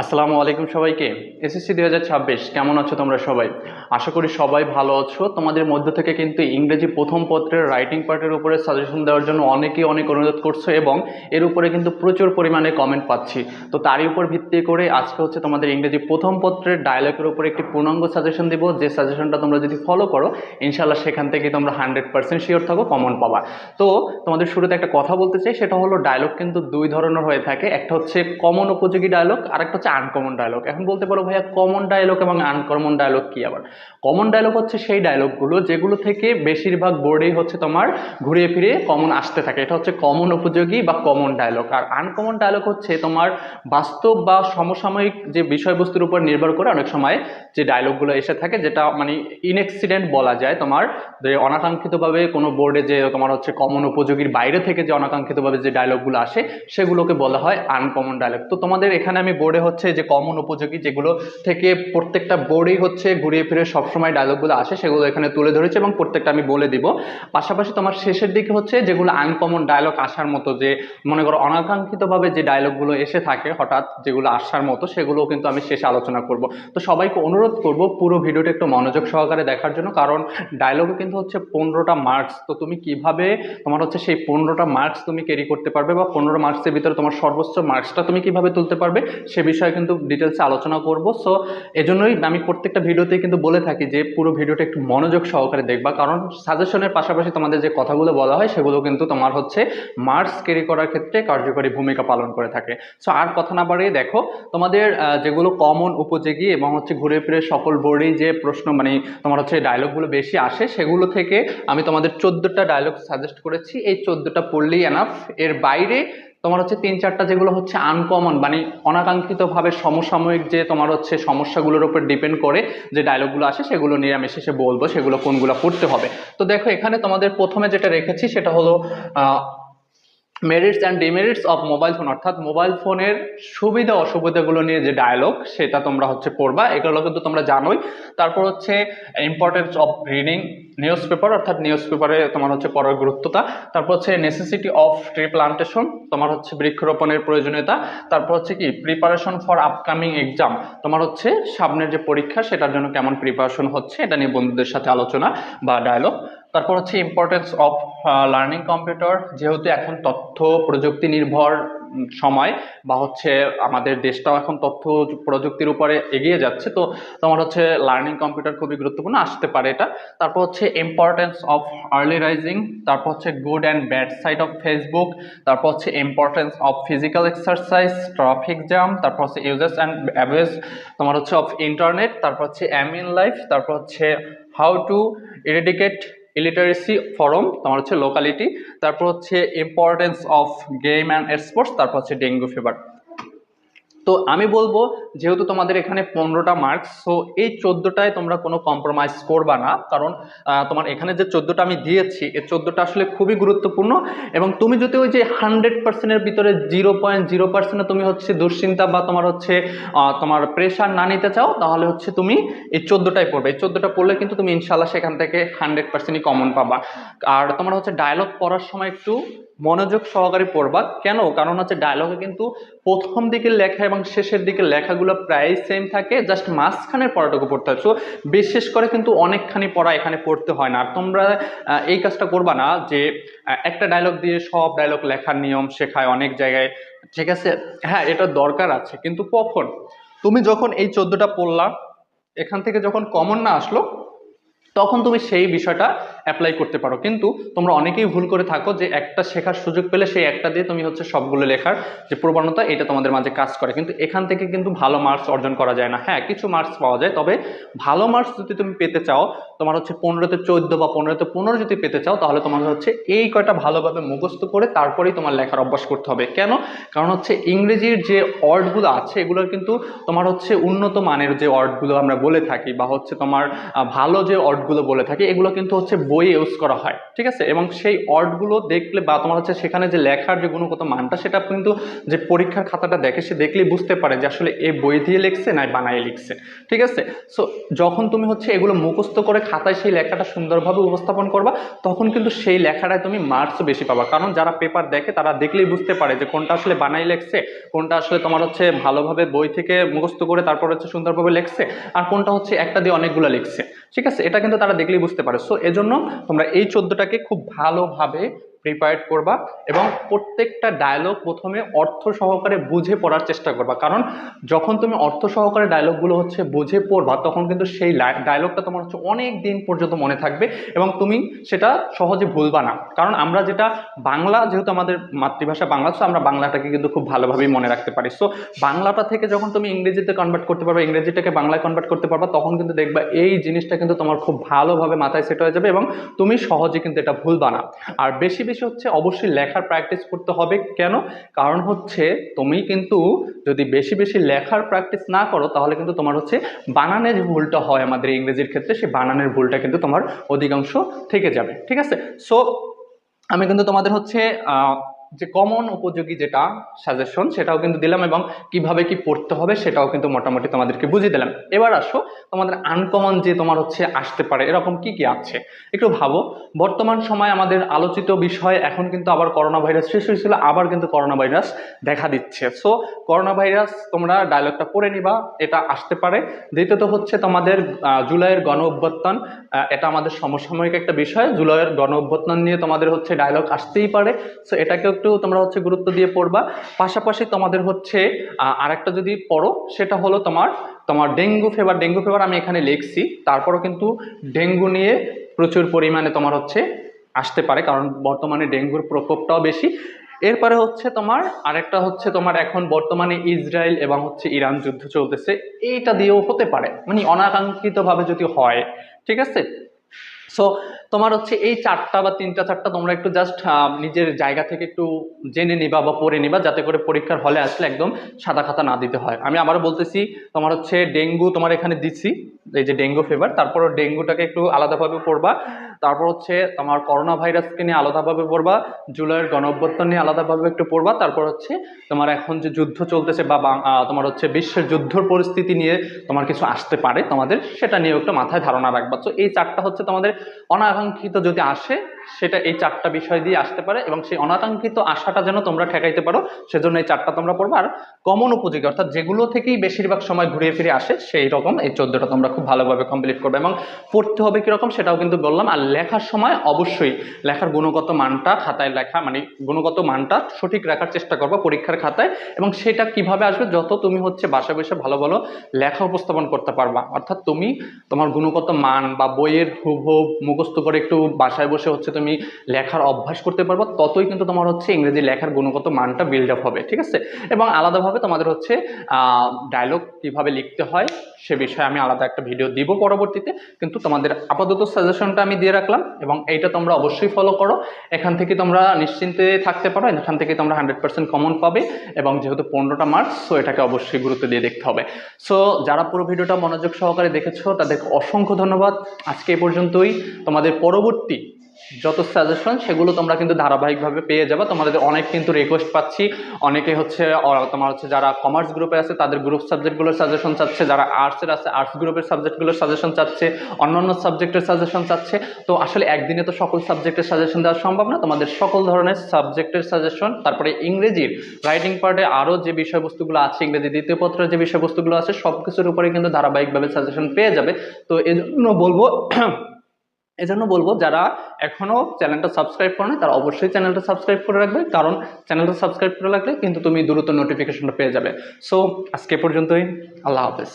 আসসালামু আলাইকুম সবাইকে। এসএসসি দুই হাজার ছাব্বিশ, কেমন আছো তোমরা সবাই? আশা করি সবাই ভালো আছো। তোমাদের মধ্য থেকে কিন্তু ইংরেজি প্রথম পত্রের রাইটিং পার্টের উপরে সাজেশন দেওয়ার জন্য অনেকেই অনেক অনুরোধ করছ এবং এর উপরে কিন্তু প্রচুর পরিমাণে কমেন্ট পাচ্ছি। তো তারই উপর ভিত্তি করে আজকে হচ্ছে তোমাদের ইংরেজি প্রথম পত্রের ডায়লগের উপরে একটি পূর্ণাঙ্গ সাজেশন দিব। যে সাজেশনটা তোমরা যদি ফলো করো ইনশাল্লাহ সেখান থেকে তোমরা হান্ড্রেড পার্সেন্ট শিওর থাকো কমন পাবা। তো তোমাদের শুরুতে একটা কথা বলতে চাই, সেটা হলো ডায়লগ কিন্তু দুই ধরনের হয়ে থাকে। একটা হচ্ছে কমন উপযোগী ডায়লগ আর একটা হচ্ছে আনকমন ডায়লগ এখন বলতে পারো ভাইয়া কমন ডায়লগ এবং আনকমন ডায়লগ কি আবার? কমন ডায়লগ হচ্ছে সেই ডায়লগগুলো যেগুলো থেকে বেশিরভাগ বোর্ডেই হচ্ছে তোমার ঘুরিয়ে ফিরে কমন আসতে থাকে। এটা হচ্ছে কমন উপযোগী বা কমন ডায়লগ আর আনকমন ডায়লগ হচ্ছে তোমার বাস্তব বা সমসাময়িক যে বিষয়বস্তুর উপর নির্ভর করে অনেক সময় যে ডায়লগগুলো এসে থাকে, যেটা মানে ইনএক্সিডেন্ট বলা যায় তোমার যে অনাকাঙ্ক্ষিতভাবে কোনো বোর্ডে যে তোমার হচ্ছে কমন উপযোগীর বাইরে থেকে যে অনাকাঙ্ক্ষিতভাবে যে ডায়লগগুলো আসে, সেগুলোকে বলা হয় আনকমন ডায়লগ তো তোমাদের এখানে আমি বোর্ডে হচ্ছে যে কমন উপযোগী যেগুলো থেকে প্রত্যেকটা বোর্ডেই হচ্ছে ঘুরিয়ে ফিরে সবসময় ডায়লগগুলো আসে, সেগুলো এখানে তুলে ধরেছে এবং প্রত্যেকটা আমি বলে দিব। পাশাপাশি তোমার শেষের দিকে হচ্ছে যেগুলো আনকমন ডায়লগ আসার মতো যে, মনে করো অনাকাঙ্ক্ষিতভাবে যে ডায়লগগুলো এসে থাকে, হঠাৎ যেগুলো আসার মতো, সেগুলো কিন্তু আমি শেষে আলোচনা করব। তো সবাইকে অনুরোধ করব পুরো ভিডিওটা একটু মনোযোগ সহকারে দেখার জন্য, কারণ ডায়লগে কিন্তু হচ্ছে পনেরোটা মার্কস তো তুমি কীভাবে তোমার হচ্ছে সেই পনেরোটা মার্কস তুমি ক্যারি করতে পারবে বা পনেরো মার্কসের ভিতরে তোমার সর্বোচ্চ মার্কসটা তুমি কীভাবে তুলতে পারবে, সে বিষয়ে কিন্তু ডিটেলসে আলোচনা করব। সো এজন্যই আমি প্রত্যেকটা ভিডিওতেই কিন্তু বলে থাকি যে, পুরো ভিডিওটা একটু মনোযোগ সহকারে দেখবা। কারণ সাজেশনের পাশাপাশি তোমাদের যে কথাগুলো বলা হয়, সেগুলো কিন্তু তোমার হচ্ছে মার্কস ক্যারি করার ক্ষেত্রে কার্যকরী ভূমিকা পালন করে থাকে। সো আর কথা না বাড়িয়ে দেখো, তোমাদের যেগুলো কমন উপযোগী এবং হচ্ছে ঘুরে ফিরে সকল বোর্ডেই যে প্রশ্ন মানে তোমার হচ্ছে ডায়লগগুলো বেশি আসে, সেগুলো থেকে আমি তোমাদের চোদ্দোটা ডায়লগ সাজেস্ট করেছি। এই চোদ্দোটা পড়লেই এনাফ এর বাইরে তোমার হচ্ছে তিন চারটা যেগুলো হচ্ছে আনকমন মানে অনাকাঙ্ক্ষিতভাবে সমসাময়িক যে তোমার হচ্ছে সমস্যাগুলোর উপর ডিপেন্ড করে যে ডায়লগগুলো আসে, সেগুলো নিয়ে আমি শেষে বলব, সেগুলো কোনগুলো পড়তে হবে। তো দেখো এখানে তোমাদের প্রথমে যেটা রেখেছি, সেটা হলো merits and demerits of mobile phone অর্থাৎ মোবাইল ফোনের সুবিধা অসুবিধাগুলো নিয়ে যে ডায়লগ সেটা তোমরা হচ্ছে পড়বা। এগুলো কিন্তু তোমরা জানোই। তারপর হচ্ছে importance of reading newspaper অর্থাৎ নিউজ পেপারে তোমার হচ্ছে পড়ার গুরুত্বতা। তারপর হচ্ছে নেসেসিটি অফ ট্রি প্লান্টেশন তোমার হচ্ছে বৃক্ষরোপণের প্রয়োজনীয়তা। তারপর হচ্ছে কি প্রিপারেশন ফর আপকামিং এক্সাম তোমার হচ্ছে সামনের যে পরীক্ষা, সেটার জন্য কেমন প্রিপারেশন হচ্ছে, এটা নিয়ে বন্ধুদের সাথে আলোচনা বা ডায়লগ তারপর হচ্ছে ইম্পর্টেন্স অফ লার্নিং কম্পিউটার যেহেতু এখন তথ্য প্রযুক্তি নির্ভর সময় বা হচ্ছে আমাদের দেশটাও এখন তথ্য প্রযুক্তির উপরে এগিয়ে যাচ্ছে, তো তোমার হচ্ছে লার্নিং কম্পিউটার খুবই গুরুত্বপূর্ণ, আসতে পারে এটা। তারপর হচ্ছে ইম্পর্টেন্স অফ আর্লি রাইজিং তারপর হচ্ছে good and bad side of Facebook তারপর হচ্ছে importance of physical exercise traffic jam তারপর হচ্ছে ইউজেস অ্যান্ড অ্যাভেজ তোমার হচ্ছে অফ ইন্টারনেট তারপর হচ্ছে অ্যাম ইন লাইফ তারপর হচ্ছে how to eradicate illiteracy from তোমার হচ্ছে লোকালিটি তারপর হচ্ছে importance of game and sports তারপর হচ্ছে ডেঙ্গু ফিভার তো আমি বলব, যেহেতু তোমাদের এখানে পনেরোটা মার্কস সো এই চোদ্দোটায় তোমরা কোনো কম্প্রোমাইজ করবা না। কারণ তোমার এখানে যে চোদ্দোটা আমি দিয়েছি এই চোদ্দোটা আসলে খুবই গুরুত্বপূর্ণ। এবং তুমি যদি ওই যে হান্ড্রেড পার্সেন্টের ভিতরে জিরো পয়েন্ট জিরো পার্সেন্টে তুমি হচ্ছে দুশ্চিন্তা বা তোমার হচ্ছে তোমার প্রেশার না নিতে চাও, তাহলে হচ্ছে তুমি এই চোদ্দোটাই পড়বে। এই চোদ্দোটা পড়লে কিন্তু তুমি ইনশাল্লাহ সেখান থেকে হান্ড্রেড পার্সেন্টই কমন পাবা। আর তোমার হচ্ছে ডায়লগ পড়ার সময় একটু মনোযোগ সহকারে পড়বা। কেন? কারণ হচ্ছে ডায়লগে কিন্তু প্রথম দিকের লেখা এবং শেষের দিকের লেখাগুলো প্রায় সেম থাকে জাস্ট মাঝখানের পড়াটুকু পড়তে হয়। সো বিশেষ করে কিন্তু অনেকখানি পড়া এখানে পড়তে হয় না। আর তোমরা এই কাজটা করবা না যে একটা ডায়লগ দিয়ে সব ডায়লগ লেখার নিয়ম শেখায় অনেক জায়গায়। ঠিক আছে? হ্যাঁ এটা দরকার আছে। কিন্তু কখন? তুমি যখন এই চোদ্দোটা পড়লা, এখান থেকে যখন কমন না আসলো, তখন তুমি সেই বিষয়টা অ্যাপ্লাই করতে পারো। কিন্তু তোমরা অনেকেই ভুল করে থাকো যে একটা শেখার সুযোগ পেলে সেই একটা দিয়ে তুমি হচ্ছে সবগুলো লেখার যে প্রবণতা এটা তোমাদের মাঝে কাজ করে। কিন্তু এখান থেকে কিন্তু ভালো মার্কস অর্জন করা যায় না। হ্যাঁ কিছু মার্কস পাওয়া যায়, তবে ভালো মার্কস যদি তুমি পেতে চাও, তোমার হচ্ছে পনেরোতে চোদ্দ বা পনেরোতে পনেরো যদি পেতে চাও, তাহলে তোমাকে হচ্ছে এই কয়টা ভালোভাবে মুখস্থ করে তারপরেই তোমার লেখার অভ্যাস করতে হবে। কেন? কারণ হচ্ছে ইংরেজির যে ওয়ার্ডগুলো আছে, এগুলোর কিন্তু তোমার হচ্ছে উন্নত মানের যে ওয়ার্ডগুলো আমরা বলে থাকি বা হচ্ছে তোমার ভালো যে ওয়ার্ডগুলো বলে থাকি, এগুলো কিন্তু হচ্ছে বই ইউজ করা হয়, ঠিক আছে? এবং সেই অর্ডগুলো দেখলে বা তোমার হচ্ছে সেখানে যে লেখার যে গুণগত মানটা, সেটা কিন্তু যে পরীক্ষার খাতাটা দেখে সে দেখলেই বুঝতে পারে যে আসলে এই বই দিয়ে লিখছে না বানায় লিখছে, ঠিক আছে? সো যখন তুমি হচ্ছে এগুলো মুখস্থ করে খাতায় সেই লেখাটা সুন্দরভাবে উপস্থাপন করবা, তখন কিন্তু সেই লেখাটায় তুমি মার্কসও বেশি পাবা। কারণ যারা পেপার দেখে, তারা দেখলেই বুঝতে পারে যে কোনটা আসলে বানাই লেখছে, কোনটা আসলে তোমার হচ্ছে ভালোভাবে বই থেকে মুখস্থ করে তারপর হচ্ছে সুন্দরভাবে লেখছে, আর কোনটা হচ্ছে একটা দিয়ে অনেকগুলো লিখছে। ঠিক আছে? এটা কিন্তু তারা দেখলেই বুঝতে পারে। সো এজন্য তোমরা এই চোদ্দোটাকে খুব ভালোভাবে প্রিপেয়ার করবা এবং প্রত্যেকটা ডায়লগ প্রথমে অর্থ সহকারে বুঝে পড়ার চেষ্টা করবা। কারণ যখন তুমি অর্থ সহকারে ডায়লগগুলো হচ্ছে বুঝে পড়বা, তখন কিন্তু সেই ডায়লগটা তোমার হচ্ছে অনেক দিন পর্যন্ত মনে থাকবে এবং তুমি সেটা সহজে ভুলবা না। কারণ আমরা যেটা বাংলা, যেহেতু আমাদের মাতৃভাষা বাংলা সো আমরা বাংলাটাকে কিন্তু খুব ভালোভাবেই মনে রাখতে পারি। সো বাংলাটা থেকে যখন তুমি ইংরেজিতে কনভার্ট করতে পারবে, ইংরেজিটাকে বাংলায় কনভার্ট করতে পারবা, তখন কিন্তু দেখবা এই জিনিসটা কিন্তু তোমার খুব ভালোভাবে মাথায় সেট হয়ে যাবে এবং তুমি সহজে কিন্তু এটা ভুলবা না। আর বেশি বেশি হচ্ছে অবশ্যই লেখার প্র্যাকটিস করতে হবে। কেন? কারণ হচ্ছে তুমি কিন্তু যদি বেশি বেশি লেখার প্র্যাকটিস না করো, তাহলে কিন্তু তোমার হচ্ছে বানানের ভুলটা হয় আমাদের ইংরেজির ক্ষেত্রে। সেই বানানের ভুলটা কিন্তু তোমার অধিকাংশ থেকে যাবে। ঠিক আছে? সো আমি কিন্তু তোমাদের হচ্ছে যে কমন উপযোগী যেটা সাজেশন সেটাও কিন্তু দিলাম এবং কীভাবে কি পড়তে হবে সেটাও কিন্তু মোটামুটি তোমাদেরকে বুঝিয়ে দিলাম। এবার আসো তোমাদের আনকমন যে তোমার হচ্ছে আসতে পারে এরকম কি কি আছে? একটু ভাবো বর্তমান সময় আমাদের আলোচিত বিষয় এখন কিন্তু আবার করোনা ভাইরাস শেষ হয়েছিল আবার কিন্তু করোনা ভাইরাস দেখা দিচ্ছে। সো করোনা ভাইরাস তোমরা ডায়লগটা পড়ে নিবা এটা আসতে পারে। দ্বিতীয়ত হচ্ছে তোমাদের জুলাইয়ের গণ অভ্যুত্থান আহ, এটা আমাদের সমসাময়িক একটা বিষয়। জুলাইয়ের গণ অভ্যুত্থান নিয়ে তোমাদের হচ্ছে ডায়লগ আসতেই পারে। সো এটাকেও তোমরা হচ্ছে গুরুত্ব দিয়ে পড়বা। পাশাপাশি তোমাদের হচ্ছে আরেকটা যদি পড়ো, সেটা হলো তোমার তোমার ডেঙ্গু ফেভার ডেঙ্গু ফেভার আমি এখানে লিখছি। তারপরও কিন্তু ডেঙ্গু নিয়ে প্রচুর পরিমাণে তোমার হচ্ছে আসতে পারে, কারণ বর্তমানে ডেঙ্গুর প্রকোপটাও বেশি। এরপরে হচ্ছে তোমার, আরেকটা হচ্ছে তোমার এখন বর্তমানে ইসরায়েল এবং হচ্ছে ইরান যুদ্ধ চলতেছে। এইটা দিয়েও হতে পারে মানে অনাকাঙ্ক্ষিতভাবে যদি হয়, ঠিক আছে? সো তোমার হচ্ছে এই চারটা বা তিনটা চারটা তোমরা একটু জাস্ট নিজের জায়গা থেকে একটু জেনে নিবা বা পড়ে নিবা, যাতে করে পরীক্ষার হলে আসলে একদম সাদা খাতা না দিতে হয়। আমি আবারও বলতেছি, তোমার হচ্ছে ডেঙ্গু তোমার এখানে দিচ্ছি এই যে ডেঙ্গু ফিভার তারপর ডেঙ্গুটাকে একটু আলাদাভাবে পড়বা। তারপর হচ্ছে তোমার করোনা ভাইরাসকে নিয়ে আলাদাভাবে পড়বা, জুলাইয়ের গণঅভ্যুত্থান নিয়ে আলাদাভাবে একটু পড়বা, তারপর হচ্ছে তোমার এখন যে যুদ্ধ চলতেছে বা তোমার হচ্ছে বিশ্বের যুদ্ধর পরিস্থিতি নিয়ে তোমার কিছু আসতে পারে তোমাদের, সেটা নিয়েও একটু মাথায় ধারণা রাখবা। তো এই চারটা হচ্ছে তোমাদের অনাকাঙ্ক্ষিত যদি আসে, সেটা এই চারটা বিষয় দিয়ে আসতে পারে এবং সেই অনাকাঙ্ক্ষিত আশাটা যেন তোমরা ঠেকাইতে পারো, সেজন্য এই চারটা তোমরা পড়বে। আর কমন উপযোগী, অর্থাৎ যেগুলো থেকেই বেশিরভাগ সময় ঘুরিয়ে ফিরে আসে, সেই রকম এই চোদ্দটা তোমরা খুব ভালোভাবে কমপ্লিট করবে এবং পড়তে হবে কীরকম সেটাও কিন্তু বললাম। আর লেখার সময় অবশ্যই লেখার গুণগত মানটা খাতায় লেখা মানে গুণগত মানটা সঠিক রাখার চেষ্টা করব পরীক্ষার খাতায় এবং সেটা কীভাবে আসবে যত তুমি হচ্ছে বাসায় বসে ভালো ভালো লেখা উপস্থাপন করতে পারবা। অর্থাৎ তুমি তোমার গুণগত মান বা বইয়ের হুবহুব মুখস্থ করে একটু বাসায় বসে হচ্ছে তুমি লেখার অভ্যাস করতে পারবা, ততই কিন্তু তোমার হচ্ছে ইংরেজি লেখার গুণগত মানটা বিল্ড আপ হবে, ঠিক আছে? এবং আলাদাভাবে তোমাদের হচ্ছে ডায়লগ কীভাবে লিখতে হয় সে বিষয়ে আমি আলাদা একটা ভিডিও দিব পরবর্তীতে। কিন্তু তোমাদের আপাতত সাজেশনটা আমি দিয়ে রাখলাম এবং এইটা তোমরা অবশ্যই ফলো করো। এখান থেকে তোমরা নিশ্চিন্তে থাকতে পারো, এখান থেকে তোমরা হান্ড্রেড পার্সেন্ট কমন পাবে এবং যেহেতু পনেরোটা মার্কস সো এটাকে অবশ্যই গুরুত্ব দিয়ে দেখতে হবে। সো যারা পুরো ভিডিওটা মনোযোগ সহকারে দেখেছ, তাদেরকে অসংখ্য ধন্যবাদ। আজকে এই পর্যন্তই। তোমাদের পরবর্তী যত সাজেশন সেগুলো তোমরা কিন্তু ধারাবাহিকভাবে পেয়ে যাবে। তোমাদের অনেক কিন্তু রিকোয়েস্ট পাচ্ছি। অনেকে হচ্ছে তোমার হচ্ছে যারা কমার্স গ্রুপে আছে, তাদের গ্রুপ সাবজেক্টগুলোর সাজেশন চাচ্ছে। যারা আর্টসের আছে আর্টস গ্রুপের সাবজেক্টগুলোর সাজেশন চাচ্ছে। অন্যান্য সাবজেক্টের সাজেশন চাচ্ছে। তো আসলে একদিনে তো সকল সাবজেক্টের সাজেশন দেওয়া সম্ভব না। তোমাদের সকল ধরনের সাবজেক্টের সাজেশন তারপরে ইংরেজির রাইটিং পার্টে আরও যে বিষয়বস্তুগুলো আছে, ইংরেজি দ্বিতীয় পত্রের যে বিষয়বস্তুগুলো আছে সব কিছুর উপরে কিন্তু ধারাবাহিকভাবে সাজেশন পেয়ে যাবে। তো এজন্য বলব এজন্য বলব, যারা এখনও চ্যানেলটা সাবস্ক্রাইব করে তারা অবশ্যই চ্যানেলটা সাবস্ক্রাইব করে রাখবে, কারণ চ্যানেলটা সাবস্ক্রাইব করে রাখলে কিন্তু তুমি দ্রুত নোটিফিকেশনটা পেয়ে যাবে। সো আজকে পর্যন্তই, আল্লাহ হাফেজ।